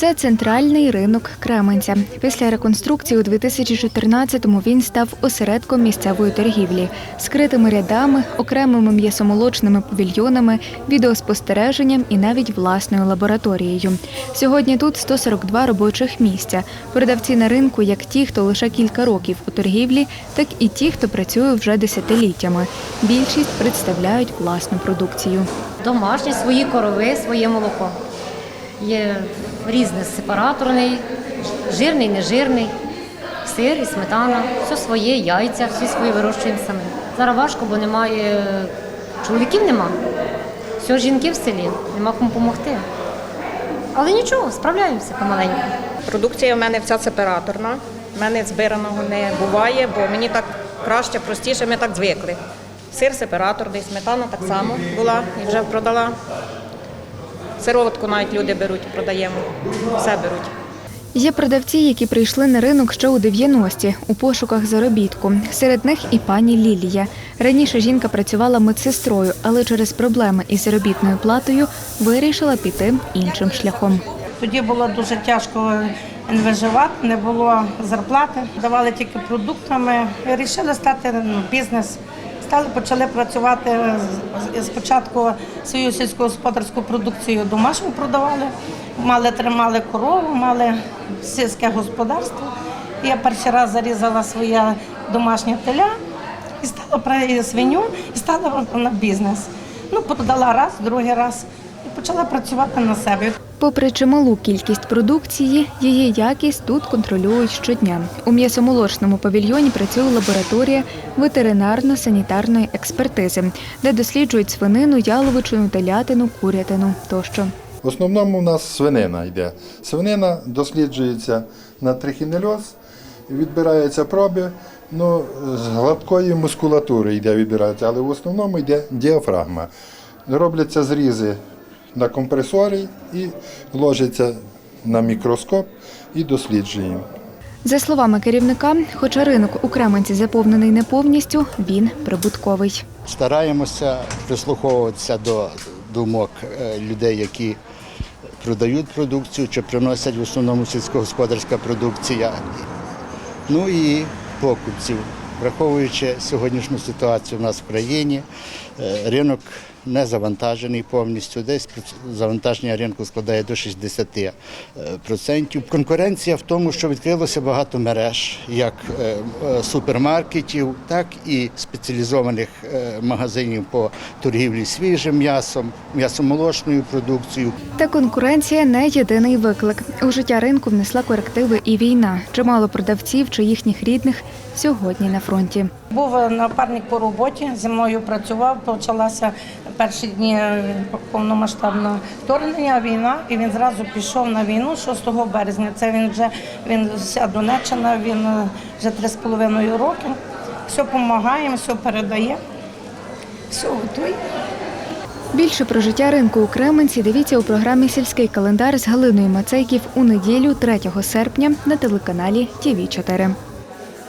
Це центральний ринок Кременця. Після реконструкції у 2014-му він став осередком місцевої торгівлі, скритими рядами, окремими м'ясомолочними павільйонами, відеоспостереженням і навіть власною лабораторією. Сьогодні тут 142 робочих місця. Продавці на ринку як ті, хто лише кілька років у торгівлі, так і ті, хто працює вже десятиліттями. Більшість представляють власну продукцію. Домашні свої корови, своє молоко. Є різний сепараторний, жирний, нежирний, сир і сметана, все своє, яйця, всі свої вирощуємо самі. Зараз важко, бо немає чоловіків нема. Все жінки в селі, нема кому допомогти. Але нічого, справляємося помаленьку. Продукція в мене вся сепараторна. У мене збираного не буває, бо мені так краще, простіше, ми так звикли. Сир сепараторний, сметана так само була і вже продала. Сироватку навіть люди беруть, продаємо, все беруть. Є продавці, які прийшли на ринок ще у 90-ті у пошуках заробітку. Серед них і пані Лілія. Раніше жінка працювала медсестрою, але через проблеми із заробітною платою вирішила піти іншим шляхом. Тоді було дуже тяжко виживати, не було зарплати, давали тільки продуктами. Вирішили стати ну, бізнес. Стали почали працювати спочатку свою сільськогосподарську продукцію домашню продавали, мали тримали корову, мали сільське господарство. Я перший раз зарізала своє домашнє теля і стала свиню і стала на бізнес. Ну, продала раз, другий раз і почала працювати на себе. Попри чималу кількість продукції, її якість тут контролюють щодня. У м'ясомолочному павільйоні працює лабораторія ветеринарно-санітарної експертизи, де досліджують свинину, яловичину, телятину, курятину тощо. В основному у нас свинина йде. Свинина досліджується на трихінельоз, відбираються проби, ну, з гладкої мускулатури йде відбирається, але в основному йде діафрагма. Робляться зрізи на компресорі і ложаться на мікроскоп і досліджуємо. За словами керівника, хоча ринок у Кременці заповнений не повністю, він прибутковий. Стараємося прислуховуватися до думок е, людей, які продають продукцію чи приносять в основному сільськогосподарська продукція. Ну і покупців. Враховуючи сьогоднішню ситуацію в нас в країні, е, ринок не завантажений повністю. Десь завантаження ринку складає до 60%. Конкуренція в тому, що відкрилося багато мереж, як е, е, супермаркетів, так і спеціалізованих е, магазинів по торгівлі свіжим м'ясом, м'ясомолочною продукцією. Та конкуренція не єдиний виклик. У життя ринку внесла корективи і війна. Чимало продавців чи їхніх рідних сьогодні на фронті. Був напарник по роботі, зі мною працював, почалася перші дні повномасштабного вторгнення, війна, і він зразу пішов на війну 6 березня. Це він вже він вся Донеччина, він е, вже три з половиною роки. Все допомагаємо, все передає, все готує. Більше про життя ринку у Кременці дивіться у програмі Сільський календар з Галиною Мацейків у неділю 3 серпня на телеканалі ТІВІ 4